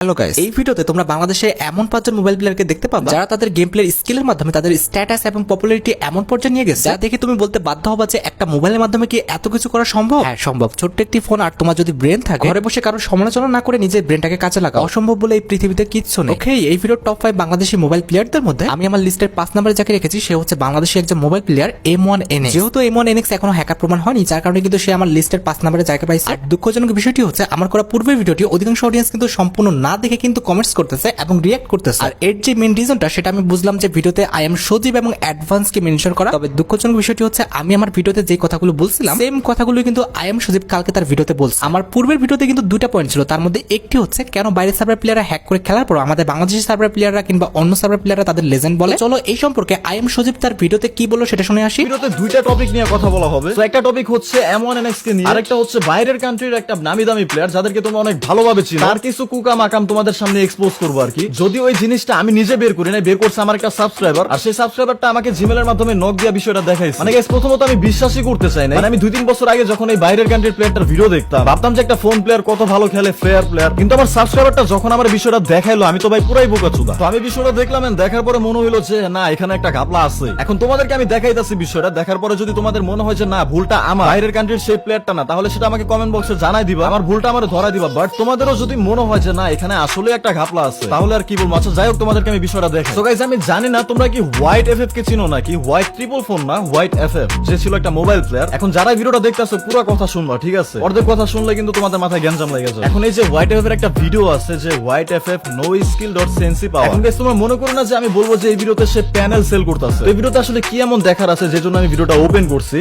Hello guys এই ভিডিওতে তোমরা বাংলাদেশে এমন পাঁচজন মোবাইল প্লেয়ারকে দেখতে পাবে যারা তাদের গেম প্লের স্কিলের মাধ্যমে তাদের স্ট্যাটাস এবং পপুলারিটি এমন পর্যায়ে নিয়ে গেছে। যা দেখে তুমি বলতে বাধ্য হবা যে একটা মোবাইলের মাধ্যমে কি এত কিছু করা সম্ভব? হ্যাঁ সম্ভব। ছোট্ট একটি ফোন আর তোমার যদি ব্রেন থাকে ঘরে বসে কারও সমালোচনা না করে নিজের ব্রেনটাকে কাজে লাগা অসম্ভব বলে এই পৃথিবীতে কিচ্ছু নেই। ওকে এই ভিডিওর টপ ফাইভ বাংলাদেশি মোবাইল প্লেয়ারদের মধ্যে আমি আমার লিস্টের পাঁচ নম্বরে যাকে রেখেছি সে হচ্ছে বাংলাদেশি একজন mobile player M one N যেহেতু এম ওয়ান এনএক্স এখনও হ্যাকার প্রমাণ হয়নি যার কারণে কিন্তু সে আমার লিস্টের পাঁচ নম্বরে জায়গা পাইছে। আর দুঃখজনক বিষয়টি হচ্ছে আমার করা পূর্বের ভিডিওটি অধিকাংশ অডিয়েন্স কিন্তু সম্পূর্ণ না দেখে কিন্তু কমেন্টস করতেছে এবং রিয়াক্ট করতেছে। আর এর যে মেন রিজনটা সেটা আমি বুঝলাম যে ভিডিওতে আই এম সজীব এবং অ্যাডভান্স কে মেনশন করা। তবে দুঃখজনক বিষয়টি হচ্ছে আমি আমার ভিডিওতে যে কথাগুলো বলছিলাম সেম কথাগুলো কিন্তু আই এম সজীব কালকে তার ভিডিওতে বলছে। আমার পূর্বের ভিডিওতে কিন্তু দুইটা পয়েন্ট ছিল। তার মধ্যে একটি হচ্ছে কেন বাইরের সার্ভার প্লেয়াররা হ্যাক করে খেলার পর আমাদের বাংলাদেশি সার্ভার প্লেয়াররা কিংবা অন্য সার্ভার প্লেয়াররা তাদের লেজেন্ড বলে। চলো এই সম্পর্কে আই এম সজীব তার ভিডিওতে কি বলল সেটা শুনে আসি। ভিডিওতে দুইটা টপিক নিয়ে কথা বলা হবে। তো একটা টপিক হচ্ছে এম ওয়ান এনএক্স কে নিয়ে আরেকটা হচ্ছে বাইরের কান্ট্রির একটা নামি দামি প্লেয়ার যাদেরকে তোমরা অনেক ভালোভাবে চিনো। তার কিছু কুকাম আকাম তোমাদের সামনে এক্সপোজ করব আর কি। যদি ওই জিনিসটা আমি নিজে বের করি না বের করছে আমার একটা সাবস্ক্রাইবার আর সেই সাবস্ক্রাইবারটা আমাকে জিমেলের মাধ্যমে নক দিয়া বিষয়টা দেখাইছে। মানে প্রথমত আমি বিশ্বাসই করতে চাই না মানে আমি দুই তিন বছর আগে যখন এই বাইরের কান্ট্রির প্লেয়ারটার ভিডিও দেখতাম, ভাবতাম যে একটা ফোন প্লেয়ার কত ভালো খেলে ফেয়ার প্লেয়ার কিন্তু আমার সাবস্ক্রাইবারটা যখন আমার বিষয়টা দেখাইলো, আমি তো ভাই পুরাই বোকা চুদা তো আমি বিষয়টা দেখলাম দেখার পরে মনে হইল যে, না, এখানে একটা ঘাপলা আছে। এখন তোমাদেরকে আমি দেখাইতাছি বিষয়টা, দেখার পরে যদি তোমাদের মনে হয় যে, না, ভুলটা আমার, বাইরের কান্ট্রির সেই প্লেয়ারটা না, তাহলে সেটা আমাকে কমেন্ট বক্সে জানাই দিবা। আমার ভুলটা আমার ধরা দিবা। বাট তোমাদেরও যদি মনে হয় যে, না, এখানে আসলে একটা ঘাপলা আছে। তাহলে আর কি বলব? আচ্ছা যাই হোক, তোমাদেরকে আমি বিষয়টা দেখাই তো গাইজ আমি জানি না তোমরা কি হোয়াইট এফএফ কে চিনো নাকি? হোয়াইট ট্রিপল ফোন না হোয়াইট এফএফ যে ছিল একটা মোবাইল প্লেয়ার এখন যারা ভিডিওটা দেখতেছো, পুরো কথা শুনবা, ঠিক আছে? অর্ধেক কথা শুনলে কিন্তু তোমাদের মাথায় গ্যাঞ্জাম লেগে যাবে এখন এই যে হোয়াইট এফএফ এর একটা ভিডিও আছে যে white FF no skill dot sensei পাওয়া। এখন তোমরা মনে করো না যে আমি বলব যে এই ভিডিওতে সে প্যানেল সেল করতেছে। এই ভিডিওতে আসলে কি এমন দেখার আছে, যে জন্য আমি ভিডিওটা ওপেন করছি?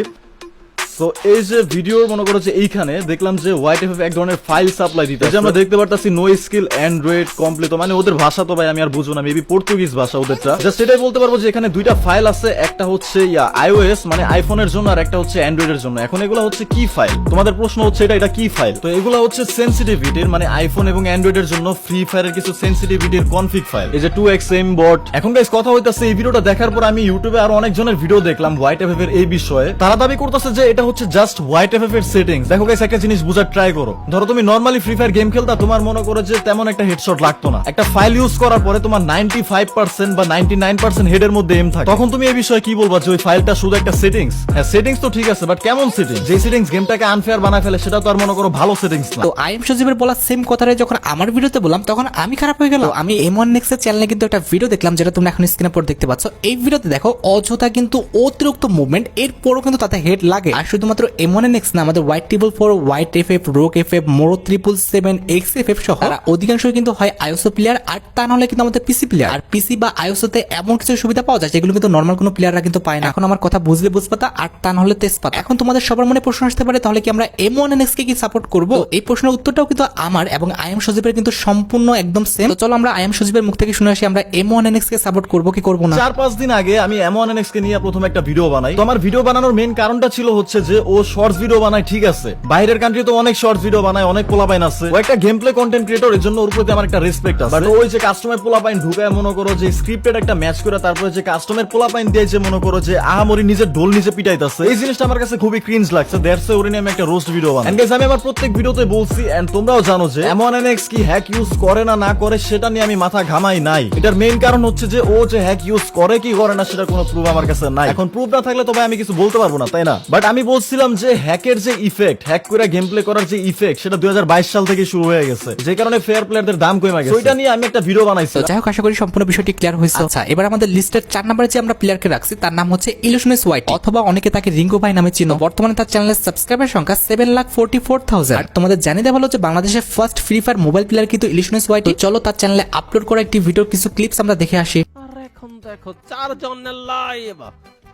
তো এই যে ভিডিও মনে করো যে এইখানে দেখলাম যে হোয়াইট এফ এক ধরনের ফাইল সাপ্লাই দিতে। যে আমরা দেখতে পারতাছি নো স্কিল অ্যান্ড্রয়েড কমপ্লিট মানে ওদের ভাষা তো ভাই আমি আর বুঝব না মেবি পর্তুগিজ ভাষা ওদেরটা। জাস্ট সেটাই বলতে পারব যে এখানে দুইটা ফাইল আছে একটা হচ্ছে ইয়া আইওএস মানে আইফোনের জন্য আর একটা হচ্ছে অ্যান্ড্রয়েডের জন্য। এখন এগুলো হচ্ছে কি ফাইল তোমাদের প্রশ্ন হচ্ছে এটা এটা কি ফাইল তো এগুলো হচ্ছে সেন্সিটিভিটির মানে আইফোন এবং অ্যান্ড্রয়েডের জন্য ফ্রি ফায়ারের কিছু সেন্সিটিভিটির কনফিগ ফাইল এই যে টু এক্স এম বট এখন গাইস কথা হইতাছে এই ভিডিওটা দেখার পর আমি ইউটিউবে আরও অনেকজনের ভিডিও দেখলাম হোয়াইট এফ এর এই বিষয়ে। তারা দাবি করতেছে যে এটা হচ্ছে জাস্ট হোয়াইট এফ এর সেটিংস দেখো গাইস একটা জিনিস বুঝার ট্রাই করো। ধরো তুমি নর্মালি ফ্রি ফায়ার গেম খেলতা তোমার মনে করো যে তেমন একটা হেডশট লাগতো না। একটা ফাইল ইউজ করার পরে তোমার নাইনটি ফাইভ পার্সেন্ট বা নাইনটি নাইন পার্সেন্ট হেডের মধ্যে এম থাকে। তখন তুমি এই বিষয়ে কি বলবা যে ওই ফাইলটা শুধু একটা সেটিংস হ্যাঁ সেটিংস তো ঠিক আছে বাট কেমন সেটিংস যে সেটিংস গেমটাকে আনফেয়ার বানায় ফেলে সেটা তো আর মনে করো ভালো সেটিংস না। তো আই এম সজীবের বলা সেম কথাটাই যখন আমার ভিডিওতে বললাম তখন আমি খারাপ হয়ে গেল আমি এম ওয়ান নেক্সের চ্যানেলে কিন্তু একটা ভিডিও দেখলাম যেটা তোমরা এখন স্ক্রিনে পর দেখতে পাচ্ছ। এই ভিডিওতে দেখো অযথা কিন্তু অতিরিক্ত মুভমেন্ট এরপরও কিন্তু তাতে হেড লাগে। আর শুধুমাত্র এম ওয়ান নেক্স না, আমাদের white triple four white F F রোক F F মোরো triple seven X F F সহ অধিকাংশই কিন্তু হয় আইওসো প্লেয়ার আর তা নাহলে কিন্তু আমাদের পিসি প্লেয়ার আর পিসি বা আইওসোতে এমন কিছু সুবিধা পাওয়া যায়, যেগুলো কিন্তু নর্মাল কোনো প্লেয়াররা কিন্তু পায় না। এখন আমার কথা বুঝলে বুঝপাতা, আর তা নাহলে তেজপাতা। এখন তোমাদের সবার মনে প্রশ্ন আসতে পারে, তাহলে কি আমরা এম ওয়ান এন কে কি সাপোর্ট করব? এই প্রশ্নের উত্তরটাও কিন্তু আমার এবং আই এম সজীবের কিন্তু সম্পূর্ণ একদম সেম চলো আমরা আই এম সজীবের মুখ থেকে শুনে আসি, আমরা এম ওয়ান এন কে সাপোর্ট করব, কি করব না? চার পাঁচ দিন আগে আমি এম এমন এনএক্স কে নিয়ে প্রথম একটা ভিডিও বানাই। তো আমার ভিডিও বানানোর মেন কারণটা ছিল হচ্ছে যে ও শর্টস ভিডিও বানায় ঠিক আছে। বাইরের কান্ট্রি তো অনেক শর্টস ভিডিও বানায় অনেক পোলাপাইন আছে। ও একটা গেম প্লে কন্টেন্ট ক্রিয়েটর এর জন্য ওর প্রতি আমার একটা রেসপেক্ট আছে। But ওই যে কাস্টমার পোলাপাইন ঢুকায় মনে করো যে স্ক্রিপ্টেড একটা ম্যাচ করে তারপরে যে কাস্টমার পোলাপাইন দিয়ে যে মনে করো যে আহামরি নিজের ঢোল নিজে পিটাইতাছে। এই জিনিসটা আমার কাছে খুবই ক্রিঞ্জ লাগছে। দ্যাটস ওর নিয়ে আমি একটা রোস্ট ভিডিও বানাই। And guys, আমি আমার প্রত্যেক ভিডিওতে বলছি এন্ড তোমরাও জানো যে এমন এনএক্স কি হ্যাক ইউজ করে না না করে সেটা নিয়ে আমি মাথা ঘামাই নাই। এটার মেইন কারণ হচ্ছে যে ও যে হ্যাক ইউজ করে কি করে না সেটা কোনো প্রুফ আমার কাছে নাই। এখন প্রুফ না থাকলে তবে আমি কিছু বলতে পারব না তাই না? বাট আমি বলছিলাম যে হ্যাকের যে ইফেক্ট হ্যাক করে গেম প্লে করার যে ইফেক্ট সেটা দুই হাজার বাইশ সাল থেকে শুরু হয়ে গেছে। যে কারণে ফেয়ার প্লেয়ারদের দাম কমে গেছে। ওইটা নিয়ে আমি একটা ভিডিও বানাইছি যাই হোক আশা করি সম্পূর্ণ বিষয়টি ক্লিয়ার হয়েছে। আচ্ছা এবার আমাদের লিস্টের চার নম্বরে যে আমরা প্লেয়ারকে রাখছি তার নাম হচ্ছে ইলুশনেস হোয়াইট অথবা অনেকে তাকে রিঙ্গো ভাই নামে চিনো। বর্তমানে তার চ্যানেলের সাবস্ক্রাইবার সংখ্যা seven lakh forty four thousand আর তোমাদের জানিয়ে দেওয়া হলো যে বাংলাদেশের first free fire mobile player কিন্তু ইলিশনেস হোয়াইট চলো তার চ্যানেলে আপলোড করা একটি ভিডিওর কিছু ক্লিপস আমরা দেখে আসি। এখন দেখো চার জনের লাইভ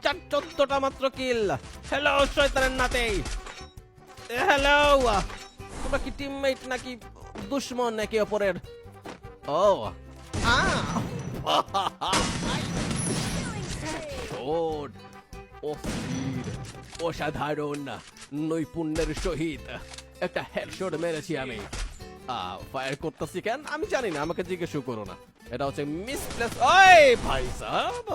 চার চোদ্দটা মাত্র কিল হ্যালো শয়তানের নাতে। হ্যালো তোমরা কি টিমমেট নাকি দুশ্মন নাকি অপরের? ও। অসাধারণ, নৈপুণ্যের সহিত একটা হেডশট মেরেছি আমি। ফায়ার করতেছি কেন? আমি জানি না, আমাকে জিজ্ঞেস করো না। এটা হচ্ছে মিসপ্লেস ওই, ভাই সাহেব!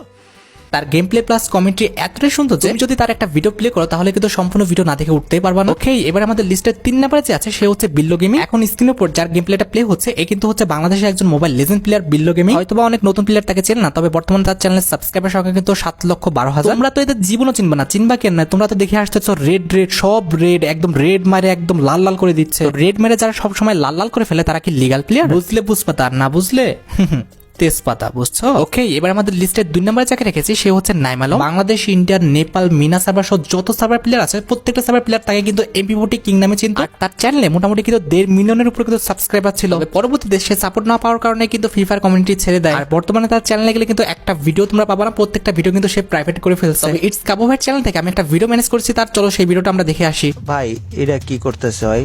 তার গেম প্লে প্লাস কমেন্ট্রি এতটাই সুন্দর যে যদি তার একটা ভিডিও প্লে করো, তাহলে কিন্তু সম্পূর্ণ ভিডিও না দেখে উঠতেই পারবা না। ওকে এবার আমাদের লিস্টের তিন নাম্বারে যে আছে, সে হচ্ছে বিল্লো গেমিং এখন স্ক্রিনের উপর যার গেম প্লেটা প্লে হচ্ছে, এ কিন্তু হচ্ছে বাংলাদেশের একজন mobile legend player Billo gaming হয়তোবা অনেক নতুন প্লেয়ার তাকে চেন না, তবে বর্তমানে তার চ্যানেলের সাবস্ক্রাইবার সংখ্যা কিন্তু সাত লক্ষ বারো হাজার। তোমরা তো এদের জীবনও চিনবা না, চিনবা কেন না? তোমরা তো দেখে আসতেছো রেড রেড সব রেড একদম রেড মারে একদম লাল লাল করে দিচ্ছে। রেড মেরে যারা সবসময় লাল লাল করে ফেলে, তারা কি লিগাল প্লেয়ার বুঝলে বুঝবা তার, না বুঝলে? তেজপাতা বুঝছ? ওকে এবার আমাদের লিস্টের দুই নম্বরে যাকে রেখেছি সে হচ্ছে নাইমালো Bangladesh India Nepal MENA server সহ যত সার্ভার প্লেয়ার আছে প্রত্যেকটা সার্ভার প্লেয়ার তাকে কিন্তু এমপি ফোর্টি কিং নামে চিনত। আর তার চ্যানেলে মোটামুটি কিন্তু দেড় মিলিয়নের উপরে কিন্তু সাবস্ক্রাইবার ছিল। পরবর্তীতে সে সাপোর্ট না পাওয়ার কারণে কিন্তু ফ্রি ফায়ার কমিউনিটি ছেড়ে দেয়। আর বর্তমানে তার চ্যানেলে গেলে কিন্তু একটা ভিডিও তোমরা পাবা না প্রত্যেকটা ভিডিও কিন্তু সে প্রাইভেট করে ফেলছে। ইটস কাবো ভাইয়ের চ্যানেল থেকে আমি একটা ভিডিও ম্যানেজ করছি তার চলো সেই ভিডিওটা আমরা দেখে আসি। ভাই এটা কি করতেছে ভাই?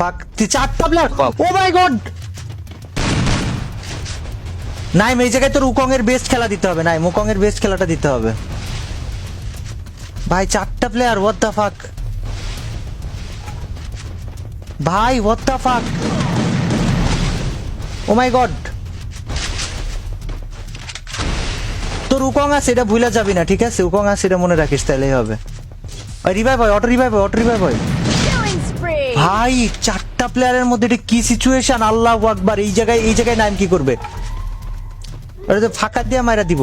ফাক তুই চারটা প্লেয়ার ও মাই গড নাই এই জায়গায় তোর উকং এর বেস্ট খেলা দিতে হবে নাই মুকং এর বেস্ট খেলাটা দিতে হবে। ভাই চারটা প্লেয়ার হোয়াট দা ফাক ভাই হোয়াট দা ফাক ও মাই গড তোর উকং আছে এটা ভুলা যাবি না ঠিক আছে? উকং আছে এটা মনে রাখিস তাহলেই হবে। রিভাইভ হয় অটো রিভাইভ হয় অটো রিভাইভ হয়! ভাই চারটা প্লেয়ারের মধ্যে এটা কি সিচুয়েশন আল্লাহ আকবার এই জায়গায় এই জায়গায় নাইম কি করবে? আরে তো ফাঁকা দিয়ে মাইরা দিব।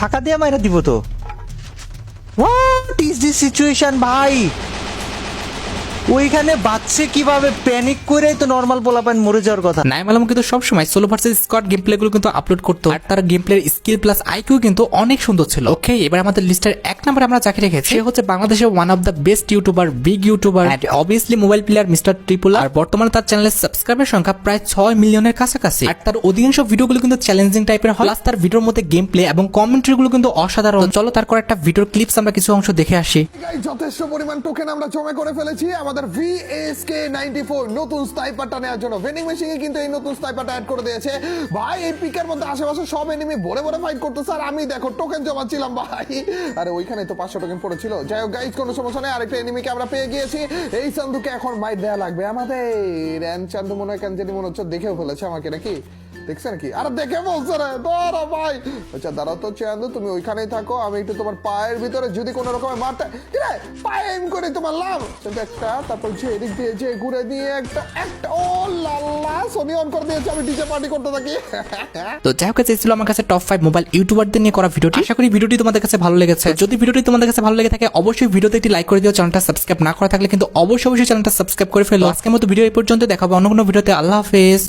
ফাঁকা দিয়ে মাইরা দিব তো। হোয়াট ইজ দিস সিচুয়েশন ভাই? ওইখানে বাচ্চে কীভাবে প্যানিক করে তো নর্মাল পোলাপান মরে যাওয়ার কথা। নাইম আলম কিন্তু সবসময় solo versus squad game play গুলো কিন্তু আপলোড করতো। আর তার গেম প্লের স্কিল প্লাস আইকিউ কিন্তু অনেক সুন্দর ছিল। ওকে এবার আমাদের লিস্টের এক নম্বরে আমরা যাকে রেখেছি। সে হচ্ছে বাংলাদেশের one of the best YouTuber big YouTuber and obviously mobile player mister triple আর বর্তমানে তার চ্যানেলের সাবস্ক্রাইবার সংখ্যা প্রায় ছয় মিলিয়নের কাছাকাছি। আর তার অধিকাংশ ভিডিওগুলো কিন্তু চ্যালেঞ্জিং টাইপের হয়। প্লাস তার ভিডিওর মধ্যে গেম প্লে এবং কমেন্ট্রি গুলো কিন্তু অসাধারণ। চলো তার একটা ভিডিওর ক্লিপস আমরা কিছু অংশ দেখে আসি। যথেষ্ট পরিমাণ টোকেন আমরা জমা করে ফেলেছি। আমাদের ভিএসকে 94 নতুন স্নাইপারটা নেওয়ার জন্য। ভেন্ডিং মেশিনে কিন্তু এই নতুন স্নাইপারটা অ্যাড করে দিয়েছে। ভাই, এই পিকের মধ্যে আশেপাশে সব এনিমি ভরে ভরে ফাইট করতেছে। আর আমি দেখো টোকেন জমাচ্ছিলাম, ভাই। আরে, ওইখানে তো পাঁচশো টোকেন পড়েছিল। যাই হোক গাইস কোনো সমস্যা নেই। আরেকটা এনিমিকে আমরা পেয়ে গিয়েছি। এই চান্দুকে এখন মাইট দেওয়া লাগবে আমাদের। এন চান্দু মনে হয় কেন জানি মনে হচ্ছে দেখেও ফেলেছে আমাকে, নাকি? দেখছেন কি? আরে দেখে বলছে রে, দাঁড়া ভাই। আচ্ছা দাঁড়াও তো চান্দু, তুমি ওইখানেই থাকো, আমি একটু তোমার পায়ের ভিতরে যদি কোনো রকমের মারতে কি রে? পায়ে এম করে তোমার লাভ। কিন্তু একটা, তারপর যে এদিক দিয়ে যে ঘুরে দিয়ে একটা একটা ও লাল্লা ছবি অন করে দিয়েছে, আমি ডিজে পার্টি করতে থাকি। তো যাই হোক চেয়েছিল আমার কাছে টপ ফাইভ মোবাইল ইউটিউবারদের নিয়ে করা ভিডিওটি। আশা করি ভিডিওটি তোমাদের কাছে ভালো লেগেছে। যদি ভিডিওটি তোমাদের কাছে ভালো লেগে থাকে, অবশ্যই ভিডিওতে একটি লাইক করে দিও, চ্যানেলটা সাবস্ক্রাইব না করা থাকলে কিন্তু অবশ্যই অবশ্যই চ্যানেলটা সাবস্ক্রাইব করে ফেলো। আজকের মতো ভিডিও এই পর্যন্ত, দেখাবো অন্য কোনো ভিডিওতে। আল্লাহ হাফেজ।